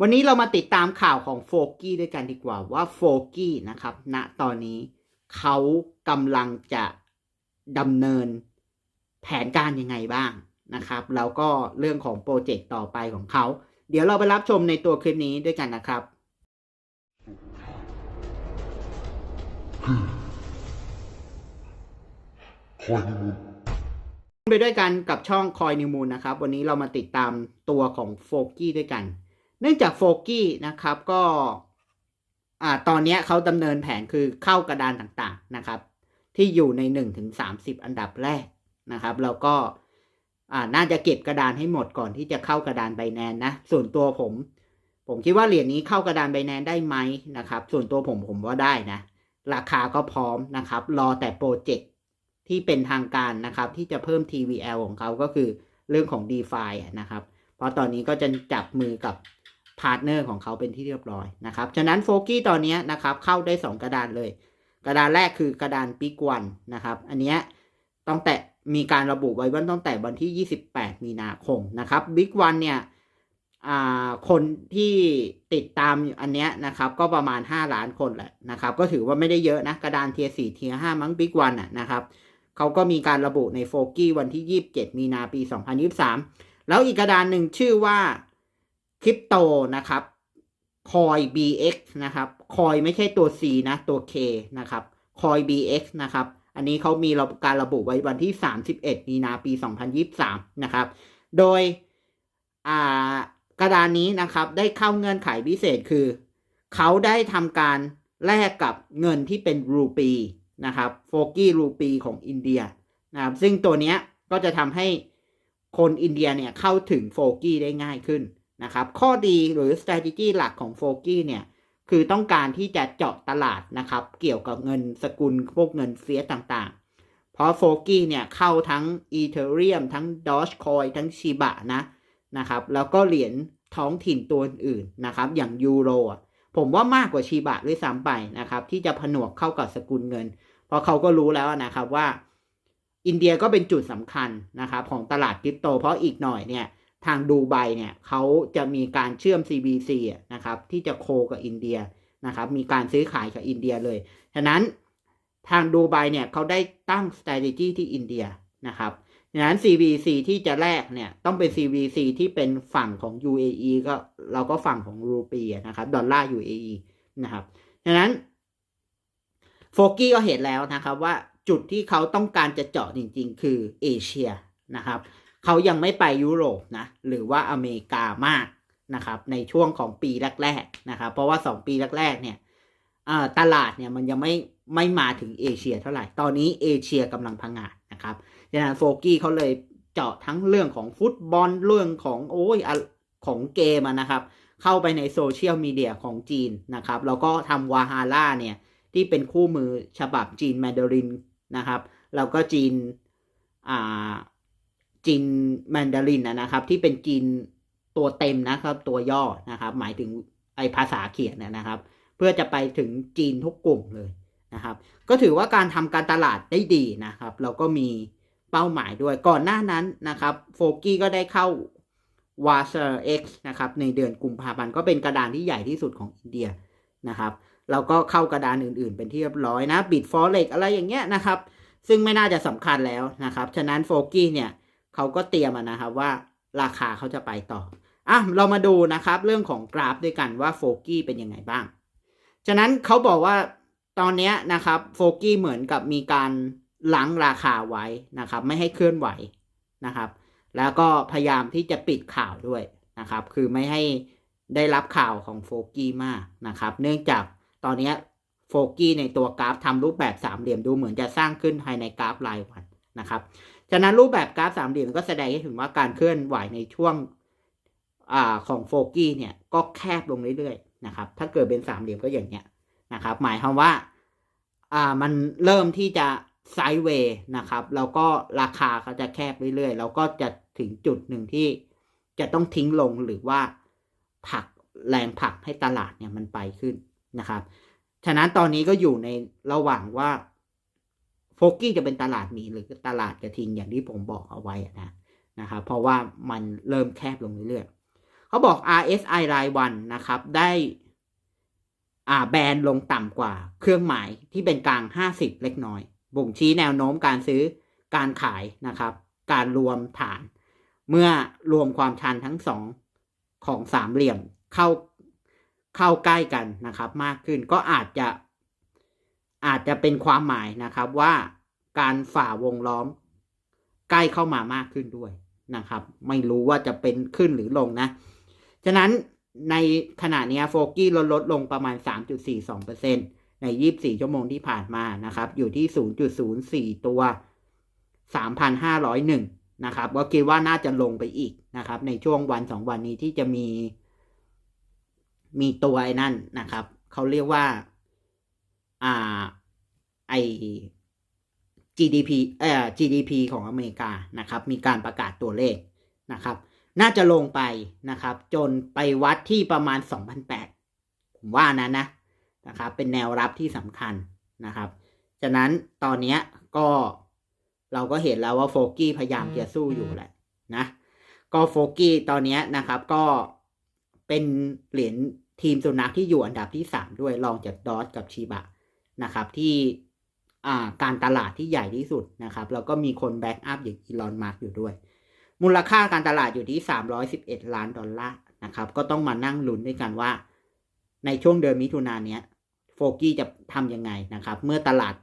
วันนี้เรามาติดตามข่าวของโฟกี้ด้วยกันดีกว่าว่าโฟกี้นะครับณตอนนี้เขากำลังจะดำเนินแผนการยังไงบ้างนะครับ แล้วก็เรื่องของโปรเจกต์ต่อไปของเขา เดี๋ยวเราไปรับชมในตัวคลิปนี้ด้วยกันนะครับ คอยนิมูลไปด้วยกันกับช่องคอยนิวมูลนะครับ วันนี้เรามาติดตามตัวของโฟกี้ด้วยกัน นื่องจากโฟกี้นะครับก็อ่าตอนนี้เขาดำเนินแผนคือเข้ากระดานต่างๆนะครับ ที่อยู่ใน1นถึงสาอันดับแรกนะครับแล้วก็อ่าน่าจะเก็บกระดานให้หมดก่อนที่จะเข้ากระดานไบแนนนะ ส่วนตัวผม ผมคิดว่าเหรียญนี้เข้ากระดานไบแนนได้ไหมนะครับ ส่วนตัวผมผมว่าได้นะ ราคาก็พร้อมนะครับ รอแต่โปรเจกต์ที่เป็นทางการนะครับ ที่จะเพิ่ม TVL ของเขาก็คือเรื่องของ d e f i อนะครับ เพราะตอนนี้ก็จะจับมือกับ พาร์ทเนอร์ของเขาเป็นที่เรียบร้อยนะครับ ฉะนั้นโฟกี้ตอนนี้นะครับเข้าได้ 2 กระดานเลย กระดานแรกคือกระดานปิกวันนะครับ อันเนี้ยต้องแต่มีการระบุไว้ว่าตั้งแต่วันที่ 28 มีนาคมนะครับบิ๊กวันเนี่ยอ่าคนที่ติดตามอันเนี้ยนะครับ ก็ประมาณ 5 ล้านคนแหละนะครับ ก็ถือว่าไม่ได้เยอะนะ กระดานเทียสี่เทียห้ามั้งบิ๊กวันอะนะครับเขาก็มีการระบุในโฟกี้วันที่ 27 มีนาปี 2023 แล้วอีกกระดานหนึ่งชื่อว่า คริปโตนะครับคอย BX นะครับคอยไม่ใช่ตัว C นะตัว K นะครับคอย BX นะครับอันนี้เขามีการระบุไว้วันที่ 31 มีนาปี 2023 นะครับ โดยกระดานนี้นะครับได้เข้าเงื่อนไขพิเศษคือ เขาได้ทำการแลกกับเงินที่เป็นรูปีนะครับโฟกี้รูปีของอินเดียนะครับซึ่งตัวนี้ก็จะทำให้คนอินเดียเนี่ยเข้าถึงโฟกี้ได้ง่ายขึ้น นะครับ ข้อดีหรือ strategy หลักของโฟกี้เนี่ย คือต้องการที่จะเจาะตลาดนะครับ เกี่ยวกับเงินสกุลพวกเงินเฟียสต่างๆ เพราะโฟกี้เนี่ยเข้าทั้งอีเทเรียมทั้งดอชคอยทั้งชิบะนะนะครับ แล้วก็เหรียญท้องถิ่นตัวอื่นนะครับ อย่างยูโรผมว่ามากกว่าชิบะด้วยซ้ำไปนะครับ ที่จะผนวกเข้ากับสกุลเงิน เพราะเขาก็รู้แล้วนะครับว่า อินเดียก็เป็นจุดสำคัญนะครับ ของตลาดคริปโต เพราะอีกหน่อยเนี่ย ทางดูไบเนี่ยเขาจะมีการเชื่อม CBC นะครับที่จะโคกับอินเดียนะครับมีการซื้อขายกับอินเดียเลยฉะนั้นทางดูไบเนี่ยเขาได้ตั้ง strategy ที่อินเดียนะครับฉะนั้น CBC ที่จะแลกเนี่ยต้องเป็น CBC ที่เป็นฝั่งของ UAE ก็เราก็ฝั่งของรูปีนะครับดอลลาร์ UAE นะครับฉะนั้นโฟกี้ก็เห็นแล้วนะครับว่าจุดที่เขาต้องการจะเจาะจริงๆ คือเอเชียนะครับ เขายังไม่ไปยุโรปนะหรือว่าอเมริกามากนะครับในช่วงของปีแรกๆนะครับเพราะว่า 2 ปีแรกๆเนี่ยตลาดเนี่ยมันยังไม่ไม่มาถึงเอเชียเท่าไหร่ ตอนนี้เอเชียกำลังพังงาดนะครับดังนั้นโฟกี้เขาเลยเจาะทั้งเรื่องของฟุตบอลเรื่องของโอ้ยของเกมนะครับ เข้าไปในโซเชียลมีเดียของจีนนะครับแล้วก็ทำวาฮาร่าเนี่ยที่เป็นคู่มือฉบับจีนแมนดารินนะครับแล้วก็จีนอ่า จีนแมนดารินนะครับ ที่เป็นจีนตัวเต็มนะครับ ตัวย่อนะครับ หมายถึงไอภาษาเขียนนะครับ เพื่อจะไปถึงจีนทุกกลุ่มเลยนะครับ ก็ถือว่าการทำการตลาดได้ดีนะครับแล้วก็มีเป้าหมายด้วยก่อนหน้านั้นนะครับโฟกี้ก็ได้เข้าวาเซอร์เอ็กซ์นะครับ ในเดือนกุมภาพันธ์ก็เป็นกระดานที่ใหญ่ที่สุดของอินเดียนะครับแล้วก็เข้ากระดานอื่นๆ เป็นที่เรียบร้อยนะบิดฟอเร็กอะไรอย่างเงี้ยนะครับ ซึ่งไม่น่าจะสำคัญแล้วนะครับ ฉะนั้นโฟกี้เนี่ย เขาก็เตรียมนะครับว่าราคาเขาจะไปต่ออะเรามาดูนะครับเรื่องของกราฟด้วยกันว่าโฟกี้เป็นยังไงบ้าง ฉะนั้นเขาบอกว่าตอนนี้นะครับโฟกี้เหมือนกับมีการล้างราคาไว้นะครับ ไม่ให้เคลื่อนไหวนะครับ แล้วก็พยายามที่จะปิดข่าวด้วยนะครับ คือไม่ให้ได้รับข่าวของโฟกี้มากนะครับ เนื่องจากตอนนี้โฟกี้ในตัวกราฟทำรูปแบบสามเหลี่ยมดูเหมือนจะสร้างขึ้นภายในกราฟรายวันนะครับ ฉะนั้นรูปแบบกราฟสามเหลี่ยมก็แสดงให้ถึงว่าการเคลื่อนไหวในช่วงอของโฟกี้เนี่ยก็แคบลงเรื่อยๆนะครับ ถ้าเกิดเป็นสามเหลี่ยมก็อย่างเงี้ยนะครับ หมายความว่าอ่ามันเริ่มที่จะไซด์เวย์นะครับแล้วก็ราคาเขาจะแคบเรื่อยๆ แล้วก็จะถึงจุดหนึ่งที่จะต้องทิ้งลงหรือว่าผลักแรงผลักให้ตลาดเนี่ยมันไปขึ้นนะครับ ฉะนั้นตอนนี้ก็อยู่ในระหว่างว่า โฟกี้จะเป็นตลาดหมีหรือตลาดกระทิงอย่างที่ผมบอกเอาไว้นะนะครับเพราะว่ามันเริ่มแคบลงเรื่อยๆเขาบอก RSI รายวันนะครับ ได้อ่าแบนลงต่ำกว่า เครื่องหมายที่เป็นกลาง 50 เล็กน้อย บ่งชี้แนวโน้มการซื้อการขายนะครับ การรวมฐาน เมื่อรวมความชันทั้งสองของสามเหลี่ยมเข้าเข้าใกล้กันนะครับ มากขึ้นก็อาจจะ อาจจะเป็นความหมายนะครับว่าการฝ่าวงล้อม ใกล้เข้ามามากขึ้นด้วยนะครับ ไม่รู้ว่าจะเป็นขึ้นหรือลงนะ ฉะนั้นในขณะนี้โฟกี้ลดลดลงประมาณ 3.42%ใน 24 ชั่วโมงที่ผ่านมานะครับ อยู่ที่ 0.04 ตัว 3,501 นะครับ ก็คิดว่าน่าจะลงไปอีกนะครับ ในช่วงวันสองวันนี้ที่จะมี มีตัวไอ้นั่นนะครับ เขาเรียกว่า อ่าไอ GDP เอ่อ GDP ของอเมริกานะครับ มีการประกาศตัวเลขนะครับ น่าจะลงไปนะครับ จนไปวัดที่ประมาณ 2,008 ผมว่านะนนะนะครับ เป็นแนวรับที่สำคัญนะครับ ฉะนั้นตอนนี้ก็เราก็เห็นแล้วว่าโฟกี้พยายามจะสู้อยู่แหละนะ ก็โฟกี้ตอนนี้นะครับก็เป็นเหรียญทีมสุนัขที่อยู่อันดับที่ 3 ด้วยรองจากดอสกับชีบะ นะครับที่การตลาดที่ใหญ่ที่สุดนะครับแล้วก็มีคนแบ็กอัพอย่างอีลอนมาร์กอยู่ด้วย มูลค่าการตลาดอยู่ที่ 311 ล้านดอลลาร์นะครับก็ต้องมานั่งลุ้นด้วยกันว่า ในช่วงเดือนมิถุนายนเนี้ยโฟกี้จะทำยังไงนะครับ เมื่อตลาด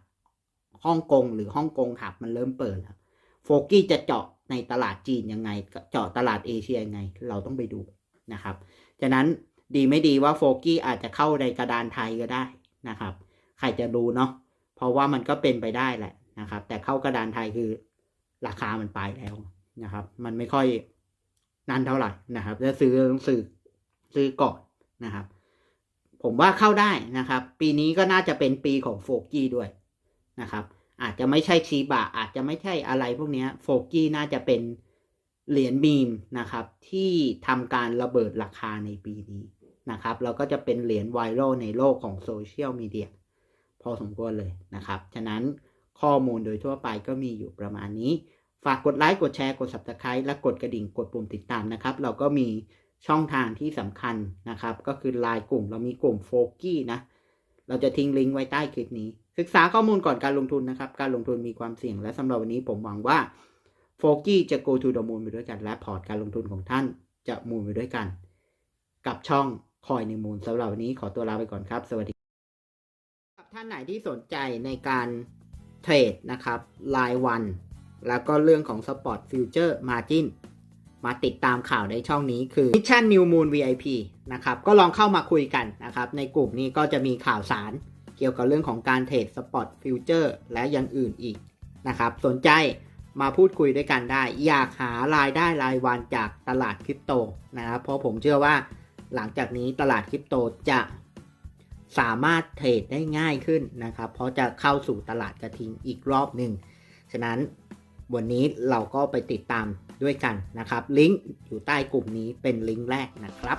ฮ่องกงหรือฮ่องกงหับมันเริ่มเปิดแล้วโฟกี้จะเจาะในตลาดจีนยังไง เจาะตลาดเอเชียยังไง เราต้องไปดูนะครับฉะนั้นดีไม่ดีว่าโฟกี้อาจจะเข้าในกระดานไทยก็ได้นะครับ ใครจะรู้เนาะเพราะว่ามันก็เป็นไปได้แหละนะครับ แต่เข้ากระดานไทยคือราคามันไปแล้วนะครับ มันไม่ค่อยนั่นเท่าไหร่นะครับจะซื้อต้องซื้อซื้อก่อนนะครับ ผมว่าเข้าได้นะครับ ปีนี้ก็น่าจะเป็นปีของโฟกี้ด้วยนะครับ อาจจะไม่ใช่ชีบะอาจจะไม่ใช่อะไรพวกนี้โฟกี้น่าจะเป็นเหรียญมีมนะครับ ที่ทำการระเบิดราคาในปีนี้นะครับ แล้วก็จะเป็นเหรียญไวรัลในโลกของโซเชียลมีเดีย พอสมควรเลยนะครับ ฉะนั้นข้อมูลโดยทั่วไปก็มีอยู่ประมาณนี้ ฝากกดไลค์ กดแชร์ กด subscribe และกดกระดิ่ง กดปุ่มติดตามนะครับ เราก็มีช่องทางที่สำคัญนะครับ ก็คือไลน์กลุ่ม เรามีกลุ่มโฟกี้นะ เราจะทิ้งลิงก์ไว้ใต้คลิปนี้ ศึกษาข้อมูลก่อนการลงทุนนะครับ การลงทุนมีความเสี่ยง และสำหรับวันนี้ผมหวังว่าโฟกี้จะ go to the moon ไปด้วยกัน และพอร์ตการลงทุนของท่านจะมูนไปด้วยกัน กับช่องคอยในมูลสำหรับวันนี้ขอตัวลาไปก่อนครับ สวัสดี ท่านไหนที่สนใจในการเทรดนะครับรายวัน แล้วก็เรื่องของ Spot Future Margin มาติดตามข่าวในช่องนี้คือ Mission New Moon VIP นะครับก็ลองเข้ามาคุยกันนะครับ ในกลุ่มนี้ก็จะมีข่าวสารเกี่ยวกับเรื่องของการเทรด Spot Future และอย่างอื่นอีกนะครับ สนใจมาพูดคุยด้วยกันได้ อยากหารายได้รายวันจากตลาดคริปโตนะครับเพราะผมเชื่อว่าหลังจากนี้ตลาดคริปโตจะ สามารถเทรดได้ง่ายขึ้นนะครับ เพราะจะเข้าสู่ตลาดกระทิงอีกรอบหนึ่ง ฉะนั้นวันนี้เราก็ไปติดตามด้วยกันนะครับ ลิงก์อยู่ใต้กลุ่มนี้เป็นลิงก์แรกนะครับ